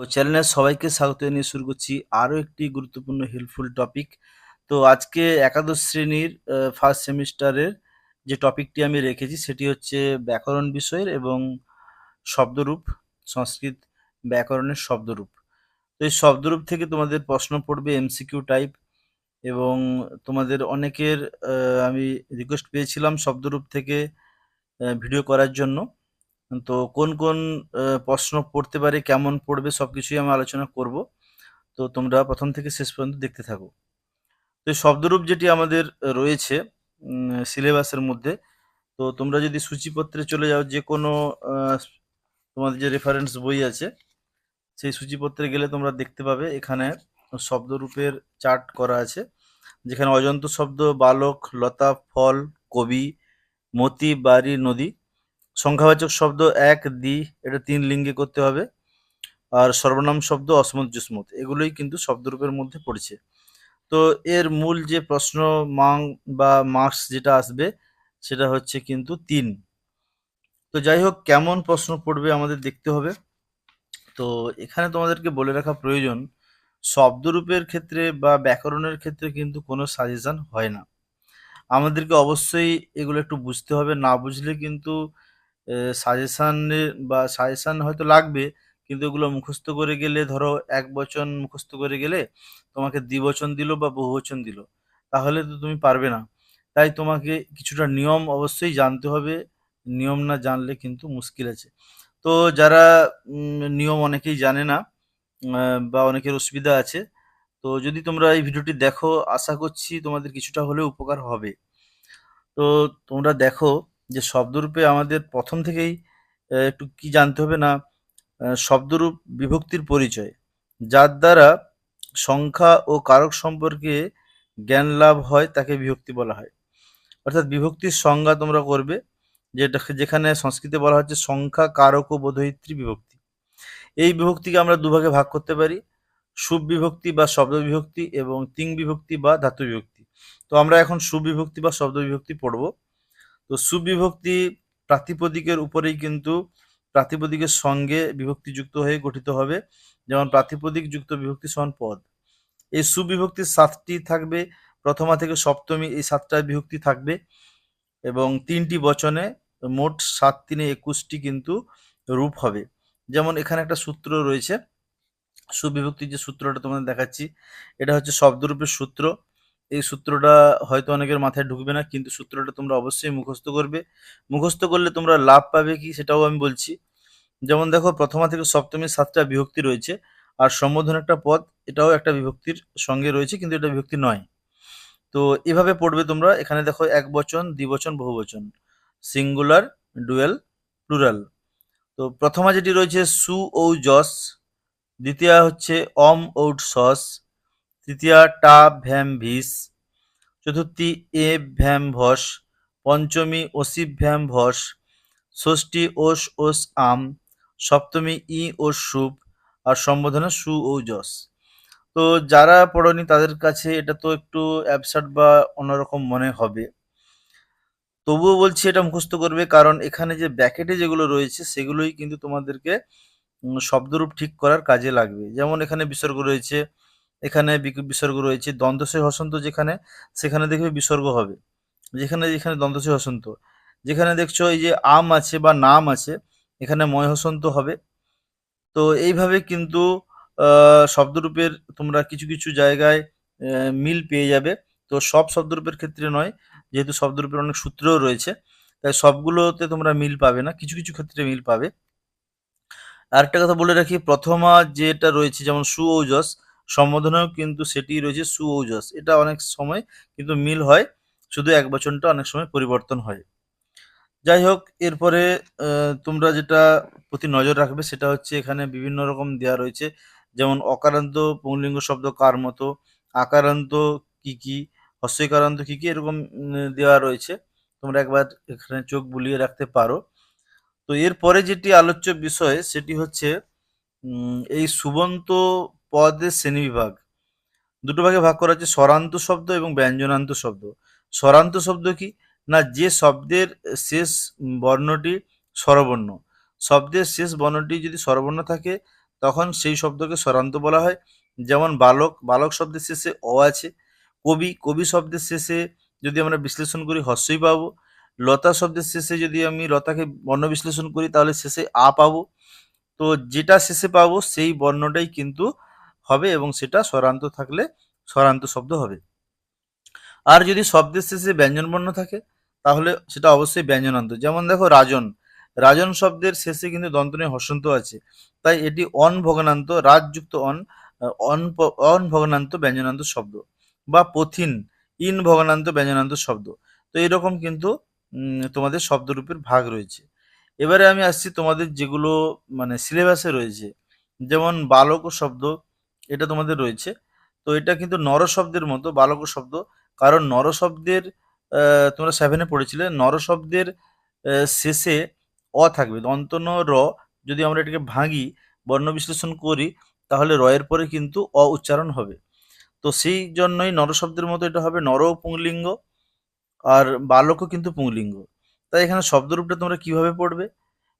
তো চ্যানেলের সবাইকে স্বাগত জানিয়ে শুরু করছি আরও একটি গুরুত্বপূর্ণ হেল্পফুল টপিক তো আজকে একাদশ শ্রেণির ফার্স্ট সেমিস্টারের যে টপিকটি আমি রেখেছি সেটি হচ্ছে ব্যাকরণ বিষয়ের এবং শব্দরূপ, সংস্কৃত ব্যাকরণের শব্দরূপ। তো এই শব্দরূপ থেকে তোমাদের প্রশ্ন পড়বে এমসিকিউ টাইপ এবং তোমাদের অনেকের আমি রিকোয়েস্ট পেয়েছিলাম শব্দরূপ থেকে ভিডিও করার জন্য। তো কোন কোন প্রশ্ন পড়তে পারে, কেমন পড়বে সব কিছুই আমি আলোচনা করব। তো তোমরা প্রথম থেকে শেষ পর্যন্ত দেখতে থাকো। তো শব্দরূপ যেটি আমাদের রয়েছে সিলেবাসের মধ্যে, তো তোমরা যদি সূচিপত্রে চলে যাও, যে কোনো তোমাদের যে রেফারেন্স বই আছে, সেই সূচিপত্রে গেলে তোমরা দেখতে পাবে, এখানে শব্দরূপের চার্ট করা আছে, যেখানে অজন্ত শব্দ, বালক, লতা, ফল, কবি, মতি, বাড়ি, নদী সংখ্যাবাচক শব্দ এক, দি, এটা তিন লিঙ্গে করতে হবে। আর সর্বনাম শব্দ অসমত জুসমত এগুলোই কিন্তু শব্দরূপের মধ্যে পড়ছে। তো এর মূল যে প্রশ্ন মান বা মার্কস যেটা আসবে, সেটা হচ্ছে কিন্তু তিন। তো যাই হোক, কেমন প্রশ্ন পড়বে আমাদের দেখতে হবে। তো এখানে তোমাদেরকে বলে রাখা প্রয়োজন, শব্দরূপের ক্ষেত্রে বা ব্যাকরণের ক্ষেত্রে কিন্তু কোনো সাজেশন হয় না। আমাদেরকে অবশ্যই এগুলো একটু বুঝতে হবে। না বুঝলে কিন্তু সাজেশানের বা সাজেশান হয়তো লাগবে, কিন্তু এগুলো মুখস্থ করে গেলে, ধরো এক বচন মুখস্থ করে গেলে তোমাকে দ্বিবচন দিল বা বহুবচন দিল, তাহলে তো তুমি পারবে না। তাই তোমাকে কিছুটা নিয়ম অবশ্যই জানতে হবে, নিয়ম না জানলে কিন্তু মুশকিল আছে। তো যারা নিয়ম অনেকেই জানে না বা অনেকের অসুবিধা আছে, তো যদি তোমরা এই ভিডিওটি দেখো, আশা করছি তোমাদের কিছুটা হলেও উপকার হবে। তো তোমরা দেখো যে শব্দরূপে আমাদের প্রথম থেকেই একটু কি জানতে হবে না শব্দরূপ বিভক্তির পরিচয়, যার দ্বারা সংখ্যা ও কারক সম্পর্কে জ্ঞান লাভ হয় তাকে বিভক্তি বলা হয়। অর্থাৎ বিভক্তির সংজ্ঞা তোমরা করবে, যেটা যেখানে সংস্কৃতে বলা হচ্ছে সংখ্যা, কারক ও বোধয়িত্রী বিভক্তি। এই বিভক্তিকে আমরা দুভাগে ভাগ করতে পারি সুবিভক্তি বা শব্দ বিভক্তি এবং তিং বিভক্তি বা ধাতু বিভক্তি। তো আমরা এখন সুবিভক্তি বা শব্দ বিভক্তি পড়ব। তো সুবিভক্তি প্রাতিপদিকের উপরেই কিন্তু প্রাতিপদিকের সঙ্গে বিভক্তি যুক্ত হয়ে গঠিত হবে। যেমন প্রাতিপদিক যুক্ত বিভক্তি সমান পদ। এই সুবিভক্তির সাতটি থাকবে। প্রথমা থেকে সপ্তমী এই সাতটা বিভক্তি থাকবে এবং তিনটি বচনে মোট সাত তিনে একুশটি কিন্তু রূপ হবে। যেমন এখানে একটা সূত্র রয়েছে। সুবিভক্তির যে সূত্রটা তোমাদের দেখাচ্ছি, এটা হচ্ছে শব্দরূপের সূত্র। এই সূত্রটা হয়তো অনেকের মাথায় ঢুকবে না, কিন্তু সূত্রটা তোমরা অবশ্যই মুখস্থ করবে। মুখস্থ করলে তোমরা লাভ পাবে কি সেটাও আমি বলছি। যেমন দেখো, প্রথমা থেকে সপ্তমী সাতটা বিভক্তি রয়েছে, আর সম্বোধন একটা পদ, এটাও একটা বিভক্তির সঙ্গে রয়েছে, কিন্তু এটা বিভক্তি নয়। তো এভাবে পড়বে তোমরা, এখানে দেখো এক বচন, দ্বিবচন, বহুবচন, সিঙ্গুলার, ডুয়েল, প্লুরাল। তো প্রথমা যেটি রয়েছে, সু ও যস দ্বিতীয় হচ্ছে অম ঔট সস তৃতীয়া টা ভ্যাম ভিস চতুর্থী এ ভ্যাম ভস পঞ্চমী অসি ভ্যাম ভস ষষ্ঠী ওস ওস আম, সপ্তমী ই ও সুপ, আর সম্বোধনা সু ও যস তো যারা পড়নি তাদের কাছে এটা তো একটু অ্যাবসার্ট বা অন্যরকম মনে হবে। তবুও বলছি এটা মুখস্থ করবে কারণ এখানে যে ব্যাকেটে যেগুলো রয়েছে সেগুলোই কিন্তু তোমাদেরকে শব্দরূপ ঠিক করার কাজে লাগবে। যেমন এখানে বিসর্গ রয়েছে এখানে বিসর্গ রয়েছে। দ্বন্দ্বশয় হসন্ত যেখানে, সেখানে দেখবে বিসর্গ হবে। যেখানে যেখানে দ্বন্দ্বশয় হসন্ত। যেখানে দেখছ এই যে আম আছে বা নাম আছে, এখানে ময় হসন্ত হবে। তো এইভাবে কিন্তু শব্দরূপের তোমরা কিছু কিছু জায়গায় মিল পেয়ে যাবে। তো সব শব্দরূপের ক্ষেত্রে নয়, যেহেতু শব্দরূপের অনেক সূত্রও রয়েছে, তাই সবগুলোতে তোমরা মিল পাবে না, কিছু কিছু ক্ষেত্রে মিল পাবে। আরেকটা কথা বলে রাখি, প্রথমা যেটা রয়েছে, যেমন সু ঔজস সম্বোধনেও কিন্তু সেটি রয়েছে সু ঔজস এটা অনেক সময় কিন্তু মিল হয়, শুধু এক বচনটা অনেক সময় পরিবর্তন হয়। যাই হোক, এরপরে তোমরা যেটা প্রতি নজর রাখবে সেটা হচ্ছে এখানে বিভিন্ন রকম দেওয়া রয়েছে। যেমন অকারান্ত, পুংলিঙ্গ শব্দ কার মতো, আকারান্ত কি কি হস্যইকারান্ত কি কি, এরকম দেওয়া রয়েছে। তোমরা একবার এখানে চোখ বুলিয়ে রাখতে পারো। তো এরপরে যেটি আলোচ্য বিষয় সেটি হচ্ছে এই সুবন্ত পদের শ্রেণীবিভাগ দুটো ভাগে ভাগ করা হচ্ছে স্বরান্ত শব্দ এবং ব্যঞ্জনান্ত শব্দ। স্বরান্ত শব্দ কি? না, যে শব্দের শেষ বর্ণটি স্বরবর্ণ। শব্দের শেষ বর্ণটি যদি স্বরবর্ণ থাকে, তখন সেই শব্দকে স্বরান্ত বলা হয়। যেমন বালক বালক শব্দের শেষে অ আছে। কবি কবি শব্দের শেষে যদি আমরা বিশ্লেষণ করি হস্যই পাবো। লতা শব্দের শেষে যদি আমি লতাকে বর্ণ বিশ্লেষণ করি, তাহলে শেষে আ পাবো। তো যেটা শেষে পাবো, সেই বর্ণটাই কিন্তু হবে এবং সেটা স্বরান্ত থাকলে স্বরান্ত শব্দ হবে। আর যদি শব্দের শেষে ব্যঞ্জন বর্ণ থাকে, তাহলে সেটা অবশ্যই ব্যঞ্জনান্ত। যেমন দেখো রাজন রাজন শব্দের শেষে কিন্তু দন্তনে হসন্ত আছে। তাই এটি অন ভগ্নান্ত রাজযুক্ত অন অন অন ভগ্নান্ত ব্যঞ্জনান্ত শব্দ বা পথিন ইন ভগ্নান্ত ব্যঞ্জনান্ত শব্দ। তো এরকম কিন্তু তোমাদের শব্দরূপের ভাগ রয়েছে। এবারে আমি আসছি তোমাদের যেগুলো মানে সিলেবাসে রয়েছে। যেমন বালক শব্দ এটা তোমাদের রয়েছে। তো এটা কিন্তু নর শব্দের মতো, বালক শব্দ। কারণ নর শব্দের তোমরা সেভেনে পড়েছিলে, নর শব্দের শেষে অ থাকবে। দন্তন র, যদি আমরা এটাকে ভাঙি, বর্ণ বিশ্লেষণ করি, তাহলে রয়ের পরে কিন্তু অ উচ্চারণ হবে। তো সেই জন্যই নর শব্দের মতো এটা হবে নর পুংলিঙ্গ, আর বালকও কিন্তু পুংলিঙ্গ। তাই এখানে শব্দরূপটা তোমরা কীভাবে পড়বে?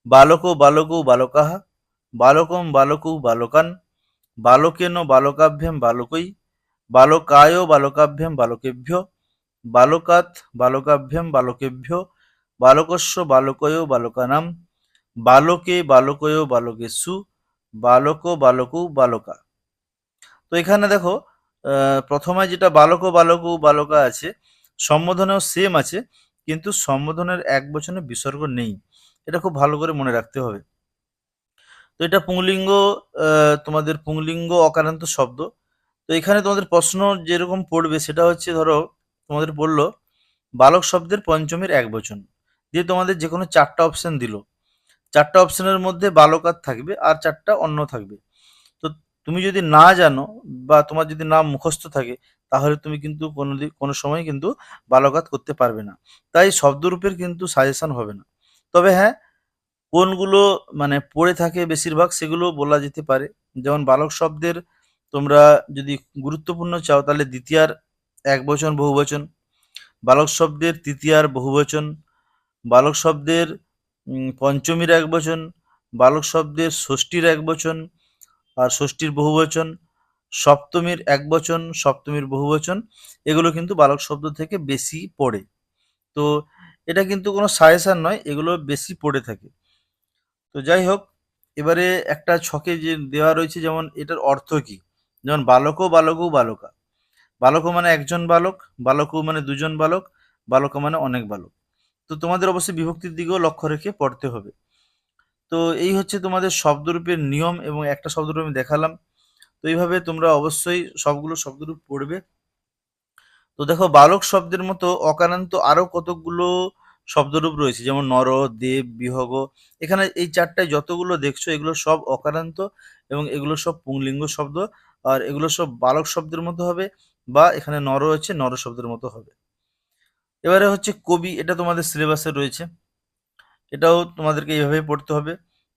বালক বালকৌ বালকাহা, বালকম বালকৌ বালকান বালকেন বালকাভ্যাম বালকই বালকায় বালকাভ্যাম বালকেভ্য বালকাত বালকাভ্যাম বালকেভ্য বালকস্য বালকয় বালকানাম বালকে বালকয় বালকেষু বালক বালকৌ বালকা তো এখানে দেখো প্রথমে যেটা বালক বালক বালকা আছে সম্বোধনেও সেম আছে কিন্তু সম্বোধনের এক বচনে বিসর্গ নেই। এটা খুব ভালো করে মনে রাখতে হবে। তো এটা পুংলিঙ্গ তোমাদের পুংলিঙ্গ অকারান্ত শব্দ। তো এখানে তোমাদের প্রশ্ন যেরকম পড়বে, সেটা হচ্ছে ধরো, তোমাদের পড়ল বালক শব্দের পঞ্চমীর এক বচন। দিয়ে তোমাদের যে কোনো চারটা অপশন দিল। চারটা অপশনের মধ্যে বালকাত থাকবে, আর চারটা অন্য থাকবে। তো তুমি যদি না জানো, বা তোমার যদি নাম মুখস্থ থাকে, তাহলে তুমি কিন্তু কোনো কোনো সময় কিন্তু বালকাত করতে পারবে না। তাই শব্দরূপের কিন্তু সাজেশন হবে না। তবে হ্যাঁ কোনগুলো মানে পড়ে থাকে বেশিরভাগ সেগুলো বলা যেতে পারে। যেমন বালক শব্দের তোমরা যদি গুরুত্বপূর্ণ চাও তাহলে দ্বিতীয়ার এক বচন বহুবচন বালক শব্দের তৃতীয়ার বহুবচন বালক শব্দের পঞ্চমীর এক বচন। বালক শব্দের ষষ্ঠীর এক বচন আর ষষ্ঠীর বহুবচন সপ্তমীর এক বচন, সপ্তমীর বহুবচন এগুলো কিন্তু বালক শব্দ থেকে বেশি পড়ে। তো এটা কিন্তু কোনো সাজেশন নয়, এগুলো বেশি পড়ে থাকে। তো যাই হোক এবারে একটা ছকে যে দেওয়া রয়েছে যেমন এটার অর্থ কি? যেমন বালকও বালকও বালকা। বালক মানে একজন বালক, বালকও মানে দুজন বালক, বালকা মানে অনেক বালক। তো তোমাদের অবশ্যই বিভক্তির দিকেও লক্ষ্য রেখে পড়তে হবে। তো এই হচ্ছে তোমাদের শব্দরূপের নিয়ম এবং একটা শব্দরূপ আমি দেখালাম। তো এইভাবে তোমরা অবশ্যই সবগুলো শব্দরূপ পড়বে। তো দেখো, বালক শব্দের মতো অকারান্ত আরও কতগুলো শব্দরূপ রয়েছে, যেমন নর দেব, বিহগ। এখানে এই চারটায় যতগুলো দেখছ, এগুলো সব অকারান্ত এবং এগুলো সব পুংলিঙ্গ শব্দ। আর এগুলো সব বালক শব্দের মতো হবে বা এখানে নর হচ্ছে, নর শব্দের মতো হবে। এবারে হচ্ছে কবি, এটা তোমাদের সিলেবাসে রয়েছে। এটাও তোমাদেরকে এইভাবে পড়তে হবে।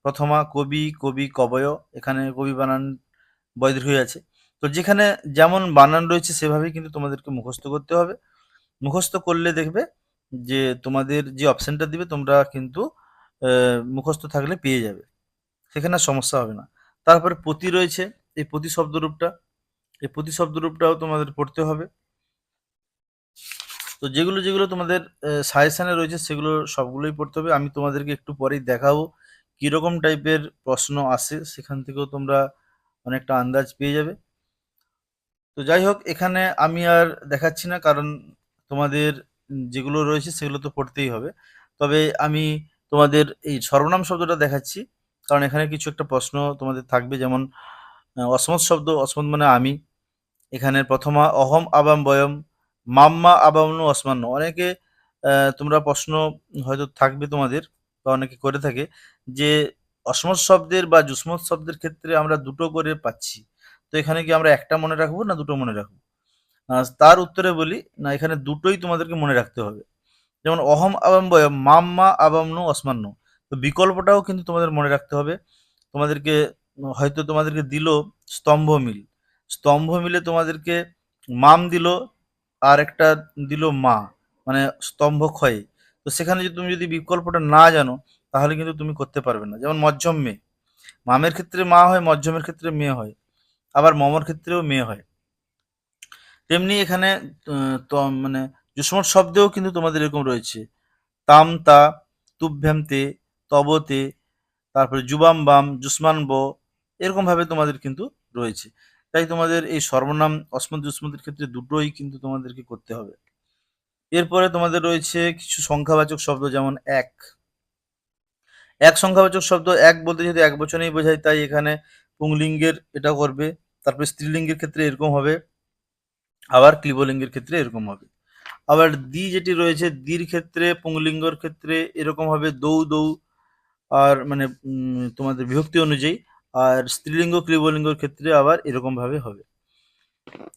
প্রথমা, কবি কবি, কবয়, এখানে কবি বানান বৈদীর্ঘ আছে। তো যেখানে যেমন বানান রয়েছে, সেভাবেই কিন্তু তোমাদেরকে মুখস্থ করতে হবে। মুখস্থ করলে দেখবে যে তোমাদের যে অপশনটা দিবে, তোমরা কিন্তু মুখস্থ থাকলে পেয়ে যাবে। সেখানে সমস্যা হবে না। তারপরে প্রতি রয়েছে, এই প্রতি শব্দরূপটা এই প্রতি শব্দরূপটাও তোমাদের পড়তে হবে। তো যেগুলো যেগুলো তোমাদের সাজেশনে রয়েছে, সেগুলো সবগুলোই পড়তে হবে। আমি তোমাদেরকে একটু পরেই দেখাবো কীরকম টাইপের প্রশ্ন আসে, সেখান থেকেও তোমরা অনেকটা আন্দাজ পেয়ে যাবে। তো যাই হোক, এখানে আমি আর দেখাচ্ছি না, কারণ তোমাদের যেগুলো রয়েছে সেগুলো তো পড়তেই হবে। তবে আমি তোমাদের এই সর্বনাম শব্দটা দেখাচ্ছি, কারণ এখানে কিছু একটা প্রশ্ন তোমাদের থাকবে, যেমন অসমত শব্দ অসমত মানে আমি। এখানে প্রথমা, অহম আবাম বয়ম, মাম্মা আবামনু অসমান্য অনেকে তোমরা প্রশ্ন হয়তো থাকবে তোমাদের, বা অনেকে করে থাকে, যে অসমত শব্দের বা যুসমত শব্দের ক্ষেত্রে আমরা দুটো করে পাচ্ছি। তো এখানে কি আমরা একটা মনে রাখব না দুটো মনে রাখব? তার উত্তরে বলি, না, এখানে দুটোই তোমাদেরকে মনে রাখতে হবে। যেমন, অহম আবাম বয়ম মাম্মা আবামনু অসমান্য তো বিকল্পটাও কিন্তু তোমাদের মনে রাখতে হবে। তোমাদেরকে, হয়তো তোমাদেরকে দিল স্তম্ভ মিল। স্তম্ভ মিলে তোমাদেরকে মাম দিল, আর একটা দিল মা মানে স্তম্ভ ক্ষয়ে। তো সেখানে যদি তুমি যদি বিকল্পটা না জানো, তাহলে কিন্তু তুমি করতে পারবে না। যেমন, মজ্জম মেয়ে। মামের ক্ষেত্রে মা হয় মধ্যমের ক্ষেত্রে মেয়ে হয়। আবার মমর ক্ষেত্রেও মেয়ে হয়। তেমনি এখানে মানে যুষ্মট শব্দেও কিন্তু তোমাদের এরকম রয়েছে। তাম, তা তুভ্যাম তে তবতে তারপরে জুবাম বাম জুসমান ব এরকম ভাবে তোমাদের কিন্তু রয়েছে। তাই তোমাদের এই সর্বনাম অসমত জুসমতের ক্ষেত্রে দুটোই কিন্তু তোমাদেরকে করতে হবে। এরপরে তোমাদের রয়েছে কিছু সংখ্যাবাচক শব্দ, যেমন এক। এক সংখ্যাবাচক শব্দ, এক বলতে যদি এক বচনেই বোঝায়, তাই এখানে পুংলিঙ্গের এটা করবে। তারপরে স্ত্রীলিঙ্গের ক্ষেত্রে এরকম হবে। আবার ক্লিবলিঙ্গের ক্ষেত্রে এরকম হবে। আবার দি যেটি রয়েছে, দির ক্ষেত্রে, পুংলিঙ্গর ক্ষেত্রে এরকম হবে দৌ দৌ, আর মানে তোমাদের বিভক্তি অনুযায়ী, আর স্ত্রীলিঙ্গ, ক্লিবলিঙ্গর ক্ষেত্রে আবার এরকম ভাবে হবে।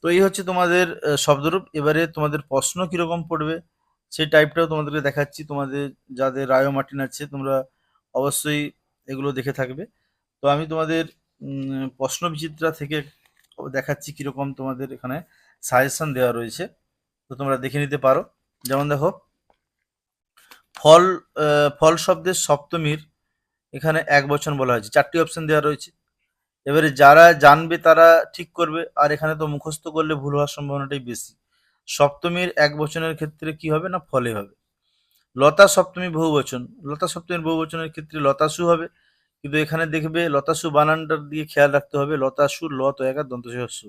তো এই হচ্ছে তোমাদের শব্দরূপ। এবারে তোমাদের প্রশ্ন কীরকম পড়বে সেই টাইপটাও তোমাদেরকে দেখাচ্ছি। তোমাদের যাদের রায় মার্টিন আছে, তোমরা অবশ্যই এগুলো দেখে থাকবে। তো আমি তোমাদের প্রশ্ন বিচিত্রা থেকে দেখাচ্ছি কীরকম তোমাদের এখানে সাজেশন দেওয়া রয়েছে। তো তোমরা দেখে নিতে পারো। যেমন দেখো, ফল ফল শব্দের সপ্তমীর এখানে এক বচন বলা হয়েছে। চারটি অপশন দেওয়া রয়েছে। এবারে যারা জানবে তারা ঠিক করবে, আর এখানে তো মুখস্থ করলে ভুল হওয়ার সম্ভাবনাটাই বেশি। সপ্তমীর এক বচনের ক্ষেত্রে কি হবে না ফলে হবে? লতা সপ্তমী বহুবচন লতা সপ্তমীর বহুবচনের ক্ষেত্রে লতাসু হবে। কিন্তু এখানে দেখবে লতাসু বানানটার দিয়ে খেয়াল রাখতে হবে। লতাসু লত একা একার দন্ত সু।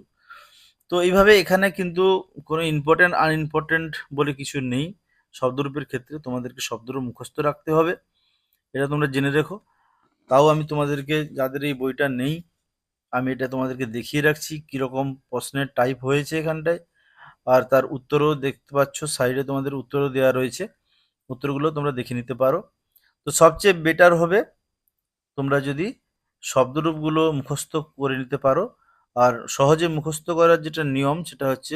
তো এইভাবে এখানে কিন্তু কোনো ইম্পর্টেন্ট আনইম্পর্টেন্ট বলে কিছু নেই। শব্দরূপের ক্ষেত্রে তোমাদেরকে শব্দরূপ মুখস্থ রাখতে হবে। এটা তোমরা জেনে রেখো। তাও আমি তোমাদেরকে, যাদের এই বইটা নেই, আমি এটা তোমাদেরকে দেখিয়ে রাখছি কীরকম প্রশ্নের টাইপ হয়েছে এখানটায়। আর তার উত্তরও দেখতে পাচ্ছ সাইডে তোমাদের উত্তরও দেওয়া রয়েছে। উত্তরগুলো তোমরা দেখে নিতে পারো। তো সবচেয়ে বেটার হবে তোমরা যদি শব্দরূপগুলো মুখস্থ করে নিতে পারো। আর সহজে মুখস্থ করার যেটা নিয়ম, সেটা হচ্ছে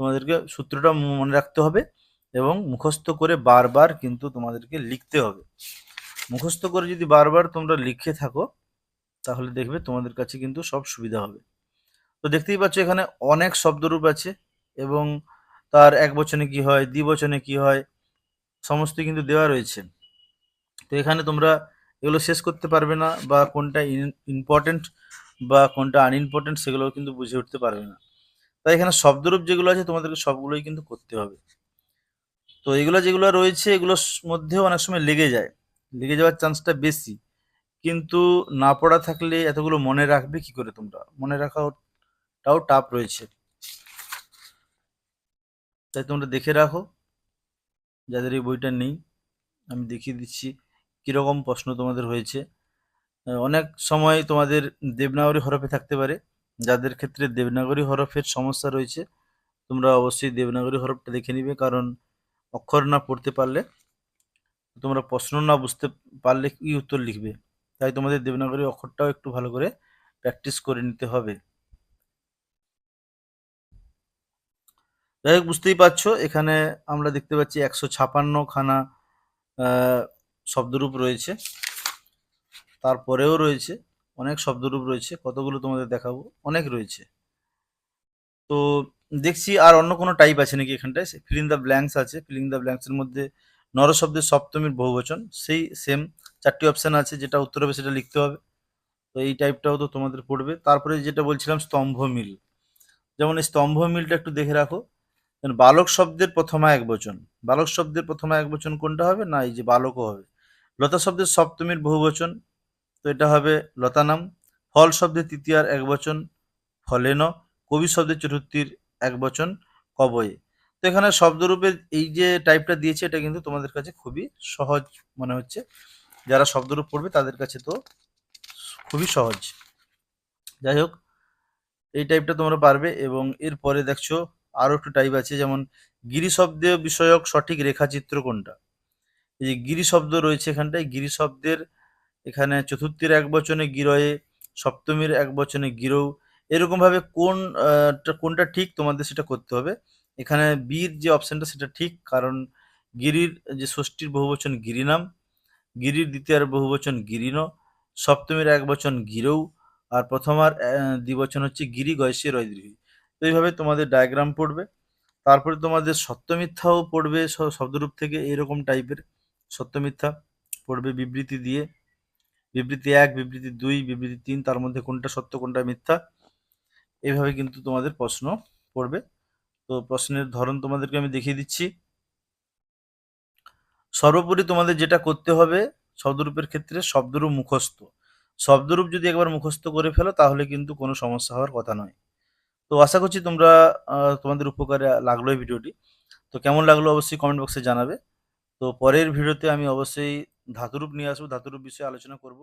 তোমাদেরকে সূত্রটা মনে রাখতে হবে এবং মুখস্থ করে বারবার কিন্তু তোমাদেরকে লিখতে হবে। মুখস্থ করে যদি বারবার তোমরা লিখে থাকো, তাহলে দেখবে তোমাদের কাছে কিন্তু সব সুবিধা হবে। তো দেখতেই পাচ্ছ এখানে অনেক শব্দরূপ আছে এবং তার এক বচনে কি হয় দ্বিবচনে কি হয়, সমস্ত কিন্তু দেওয়া রয়েছে। তো এখানে তোমরা এগুলো শেষ করতে পারবে না বা কোনটা ইম্পর্টেন্ট বা কোনটা আনইম্পর্টেন্ট সেগুলো কিন্তু বুঝে উঠতে পারবে না। তাই এখানে শব্দরূপ যেগুলো আছে তোমাদেরকে সবগুলোই কিন্তু করতে হবে। তো এগুলো যেগুলো রয়েছে এগুলোর মধ্যেও অনেক সময় লেগে যায়। লেগে যাওয়ার চান্সটা বেশি। কিন্তু না পড়া থাকলে এতগুলো মনে রাখবে কি করে তোমরা? মনে রাখাটাও টাফ রয়েছে। তাই তোমরা দেখে রাখো। যাদের এই বইটা নেই, আমি দেখিয়ে দিচ্ছি। কীরকম প্রশ্ন তোমাদের হয়েছে? অনেক সময় তোমাদের দেবনাগরী হরফে থাকতে পারে। যাদের ক্ষেত্রে দেবনাগরী হরফের সমস্যা রয়েছে, তোমরা অবশ্যই দেবনাগরী হরফটা দেখে নিবে, কারণ অক্ষর না পড়তে পারলে, তোমরা প্রশ্ন না বুঝতে পারলে কি উত্তর লিখবে। তাই তোমাদের দেবনাগরী অক্ষরটাও একটু ভালো করে প্র্যাকটিস করে নিতে হবে। যাই হোক, বুঝতেই পারছ, এখানে আমরা দেখতে পাচ্ছি একশো ছাপান্ন খানা শব্দরূপ রয়েছে। তারপরেও রয়েছে, অনেক শব্দরূপ রয়েছে, কতগুলো তোমাদের দেখাবো, অনেক রয়েছে। তো দেখছি আর অন্য কোনো টাইপ আছে নাকি এখানটায়? ফিলিং দ্য ব্ল্যাঙ্কস আছে ফিলিং দ্য ব্ল্যাঙ্কসের মধ্যে নরশব্দের সপ্তমীর বহুবচন, সেই সেম চারটি অপশান আছে, যেটা উত্তর হবে সেটা লিখতে হবে। তো এই টাইপটাও তো তোমাদের পড়বে। তারপরে যেটা বলছিলাম স্তম্ভ মিল। যেমন এই স্তম্ভ মিলটা একটু দেখে রাখো। বালক শব্দের প্রথমা এক বচন। বালক শব্দের প্রথমা এক বচন কোনটা হবে? না, এই যে বালকও হবে। লতা শব্দের সপ্তমীর বহুবচন তো এটা হবে লতানাম। ফল শব্দের তৃতীয়ার এক বচন, ফলেন। কবি শব্দের চতুর্থীর এক বচন, কবয়ে। তো এখানে শব্দরূপের এই যে টাইপটা দিয়েছে, এটা কিন্তু তোমাদের কাছে খুবই সহজ মনে হচ্ছে। যারা শব্দরূপ পড়বে, তাদের কাছে তো খুবই সহজ। যাই হোক, এই টাইপটা তোমরা পারবে এবং এরপরে দেখছ আরও একটু টাইপ আছে, যেমন গিরি শব্দ বিষয়ক সঠিক রেখাচিত্র কোনটা? এই যে গিরি শব্দ রয়েছে এখানটায়, গিরি শব্দের এখানে চতুর্থীর এক বচনে গিরয়ে, সপ্তমীর এক বচনে গিরৌ। এরকম ভাবে কোন কোনটা ঠিক তোমাদের সেটা করতে হবে। এখানে বীর যে অপশনটা সেটা ঠিক, কারণ গিরির যে ষষ্ঠীর বহুবচন গিরিনাম, গিরির দ্বিতীয়ার বহুবচন গিরিন, সপ্তমীর এক বচন গিরৌ, আর প্রথমার দ্বিবচন হচ্ছে গিরি গয়সে রয়দৃঢ়ী তো এইভাবে তোমাদের ডায়াগ্রাম পড়বে। তারপরে তোমাদের সত্যমিথ্যাও পড়বে শব্দরূপ থেকে, এরকম টাইপের সত্যমিথ্যা পড়বে বিবৃতি দিয়ে। বিবৃতি এক, বিবৃতি দুই, বিবৃতি তিন, তার মধ্যে কোনটা সত্য, কোনটা মিথ্যা এইভাবে কিন্তু তোমাদের প্রশ্ন পড়বে। তো প্রশ্নের ধরন তোমাদেরকে আমি দেখিয়ে দিচ্ছি। সর্বোপরি তোমাদের যেটা করতে হবে, শব্দরূপের ক্ষেত্রে শব্দরূপ মুখস্থ। শব্দরূপ যদি একবার মুখস্থ করে ফেলো, তাহলে কিন্তু কোনো সমস্যা হওয়ার কথা নয়। তো আশা করছি তোমরা তোমাদের উপকারে লাগল এই ভিডিওটি। তো কেমন লাগল অবশ্যই কমেন্ট বক্সে জানাবে। তো পরের ভিডিওতে আমি অবশ্যই ধাতুরূপ নিয়ে আসব ধাতুরূপ বিষয়ে আলোচনা করব।